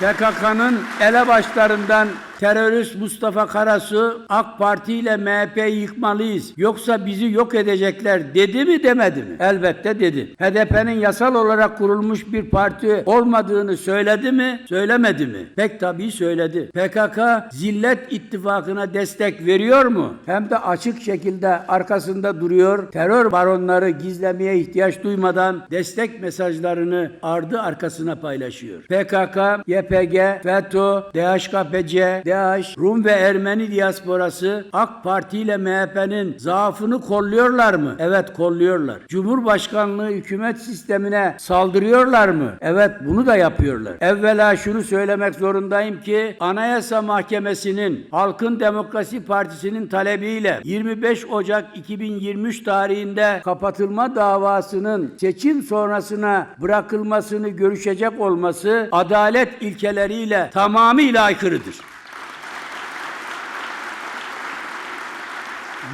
PKK'nın elebaşlarından terörist Mustafa Karasu AK Parti ile MHP'yi yıkmalıyız yoksa bizi yok edecekler dedi mi demedi mi? Elbette dedi. HDP'nin yasal olarak kurulmuş bir parti olmadığını söyledi mi? Söylemedi mi? Pek tabii söyledi. PKK zillet ittifakına destek veriyor mu? Hem de açık şekilde arkasında duruyor. Terör baronları gizlemeye ihtiyaç duymadan destek mesajlarını ardı arkasına paylaşıyor. PKK, YPG, FETÖ, DHKPC, DAEŞ, Rum ve Ermeni diasporası AK Parti ile MHP'nin zaafını kolluyorlar mı? Evet kolluyorlar. Cumhurbaşkanlığı hükümet sistemine saldırıyorlar mı? Evet bunu da yapıyorlar. Evvela şunu söylemek zorundayım ki Anayasa Mahkemesi'nin Halkın Demokrasi Partisi'nin talebiyle 25 Ocak 2023 tarihinde kapatılma davasının seçim sonrasına bırakılmasını görüşecek olması adalet ilkeleriyle tamamıyla aykırıdır.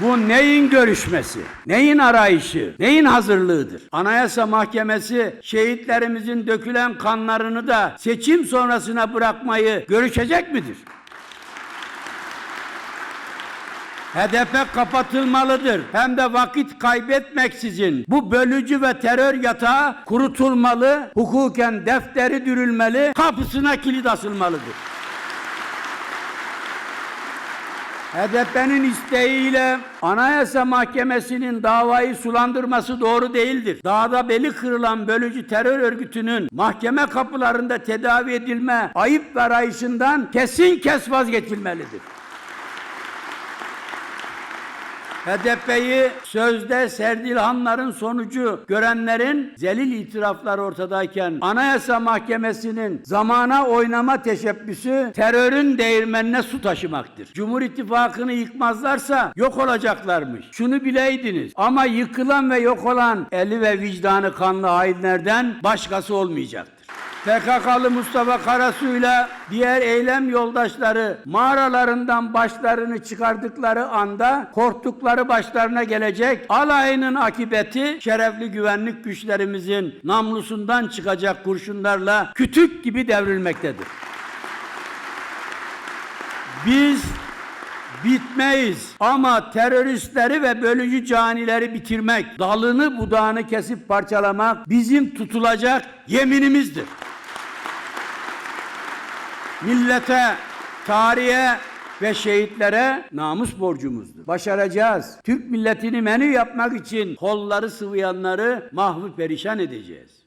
Bu neyin görüşmesi, neyin arayışı, neyin hazırlığıdır? Anayasa Mahkemesi şehitlerimizin dökülen kanlarını da seçim sonrasına bırakmayı görüşecek midir? HDP kapatılmalıdır. Hem de vakit kaybetmeksizin bu bölücü ve terör yatağı kurutulmalı, hukuken defteri dürülmeli, kapısına kilit asılmalıdır. HDP'nin isteğiyle Anayasa Mahkemesi'nin davayı sulandırması doğru değildir. Dağda beli kırılan bölücü terör örgütünün mahkeme kapılarında tedavi edilme ayıp ve arayışından kesin kes vazgeçilmelidir. HDP'yi sözde Serdilhanların sonucu görenlerin zelil itirafları ortadayken Anayasa Mahkemesi'nin zamana oynama teşebbüsü terörün değirmenine su taşımaktır. Cumhur İttifakı'nı yıkmazlarsa yok olacaklarmış. Şunu bileydiniz ama yıkılan ve yok olan eli ve vicdanı kanlı hainlerden başkası olmayacaktır. PKK'lı Mustafa Karasu'yla diğer eylem yoldaşları mağaralarından başlarını çıkardıkları anda korktukları başlarına gelecek alayının akibeti şerefli güvenlik güçlerimizin namlusundan çıkacak kurşunlarla kütük gibi devrilmektedir. Biz bitmeyiz ama teröristleri ve bölücü canileri bitirmek, dalını budağını kesip parçalamak bizim tutulacak yeminimizdir millete, tarihe ve şehitlere namus borcumuzdur. Başaracağız. Türk milletini menü yapmak için kolları sıvayanları mahvu perişan edeceğiz.